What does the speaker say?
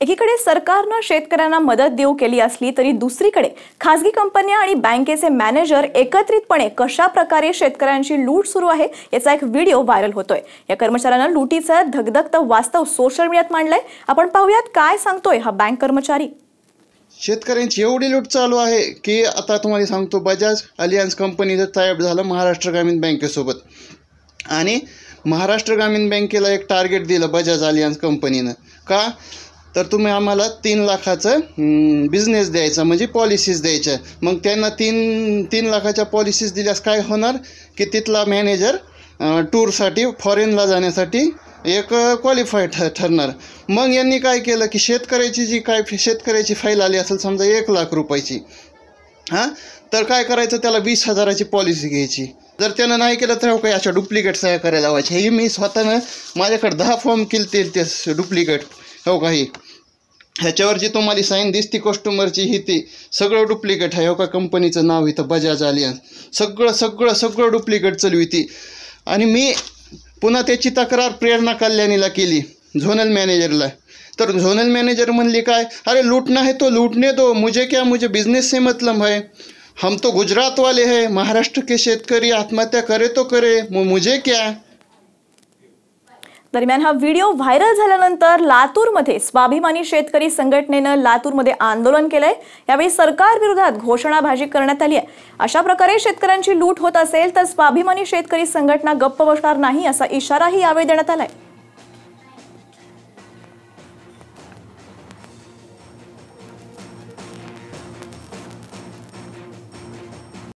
एकीकडे सरकारनं शेतकऱ्यांना मदत देऊ केली असली तरी दुसरीकडे खासगी कंपन्या आणि बँकेचे मॅनेजर एकत्रितपणे कशा प्रकारे शेतकऱ्यांची लूट सुरू आहे याचा एक व्हिडिओ व्हायरल होतोय. या कर्मचाऱ्यानं लुटीचं धगधगत वास्तव सोशल मीडियात मांडलंय. आपण पाहूयात काय सांगतोय हा बँक कर्मचारी. शेतकऱ्यांची एवढी लूट चालू आहे की आता तुम्हाला सांगतो बजाज अलियन्स कंपनीचं टायअप झालं महाराष्ट्र ग्रामीण बँकेसोबत. आणि महाराष्ट्र ग्रामीण बँकेला एक टार्गेट दिलं बजाज अलियन्स कंपनीनं. का? तर तुम्ही आम्हाला तीन लाखाचं बिझनेस द्यायचा म्हणजे पॉलिसीज द्यायच्या मग त्यांना तीन तीन लाखाच्या पॉलिसीज दिल्यास काय होणार? की तिथला मॅनेजर टूरसाठी फॉरेनला जाण्यासाठी एक क्वालिफाय ठ ठरणार. मग यांनी काय केलं की शेतकऱ्याची जी काय शेतकऱ्याची फाईल आली असेल समजा एक लाख रुपयाची हां? तर काय करायचं? त्याला वीस हजाराची पॉलिसी घ्यायची. जर त्यानं नाही केलं तर हो काही अशा डुप्लिकेट सह्या करायला लावायचे हे मी स्वतःनं माझ्याकडे दहा फॉर्म केले ते डुप्लिकेट हो काही ह्याच्यावर जी तुम्हाला साईन दिसती कस्टमरची ही ती सगळं डुप्लिकेट आहे. हो का कंपनीचं नाव इथं बजाज आलियन्स सगळं सगळं सगळं डुप्लिकेट चालू ती. आणि मी पुन्हा त्याची तक्रार प्रेरणा कल्याणीला केली झोनल मॅनेजरला तर झोनल मॅनेजर म्हणली काय अरे लूटना है तो लूटने दो. मुझे क्या मुझे बिजनेस से मतलब है. हम तो गुजरात वाले हैं. महाराष्ट्र के शेतकरी आत्महत्या करे तो करे. मुझे क्या? दरम्यान हा व्हिडिओ व्हायरल झाल्यानंतर लातूरमध्ये स्वाभिमानी शेतकरी संघटनेनं लातूरमध्ये आंदोलन केलंय. यावेळी सरकार विरोधात घोषणाबाजी करण्यात आली आहे. अशा प्रकारे शेतकऱ्यांची लूट होत असेल तर स्वाभिमानी शेतकरी संघटना गप्प बसणार नाही असा इशाराही यावेळी देण्यात आलाय.